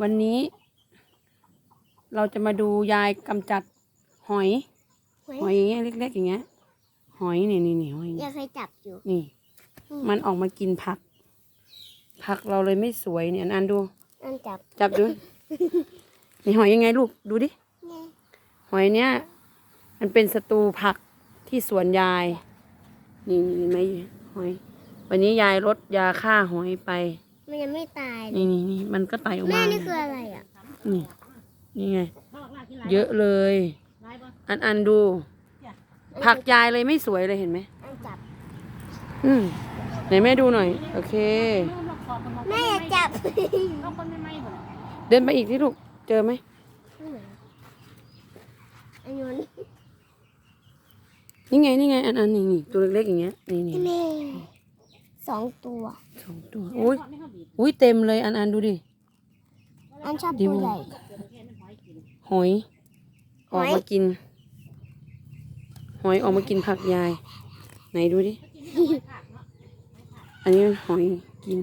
วันนี้ เราจะมาดูยายกำจัดหอย หอยอย่างเงี้ยเล็กๆอย่างเงี้ย หอยนี่นี่นี่หอยยังเคยจับอยู่ นี่มันออกมากินผัก ผักเราเลยไม่สวยเนี่ยอันอันดูนั่นจับจับดู นี่หอยยังไงลูกดูดิ เนี่ยหอยเนี้ยมันเป็นศัตรูผักที่สวนยาย นี่นี่เห็นไหมหอย วันนี้ยายลดยาฆ่าหอยไป มันยังไม่ตายเลยนี่นี่นี่มันก็ไต่ออกแม่มานี่คืออะไรอะนี่นี่ไง เยอะเลย อันอันดู ผักยายเลยไม่สวยเลยเห็นไหมนั่นจับอืมไหนแม่ดูหน่อย โอเค แม่อย่าจับเดินไปอีกที่ลูกเจอไหมอันนู้นนี่ไงนี่ไง อันอันนี่นี่ตัวเล็กๆอย่างเงี้ยนี่นี่แม่สองตัวสองตัวอุ้ย อุ้ยเต็มเลยอันอันดูดิอันชอบดิตัววใหญ่หอยหอออยกมากิน หอยออกมากินผักยาย ไหนดูดิ อันนี้มันหอยกิน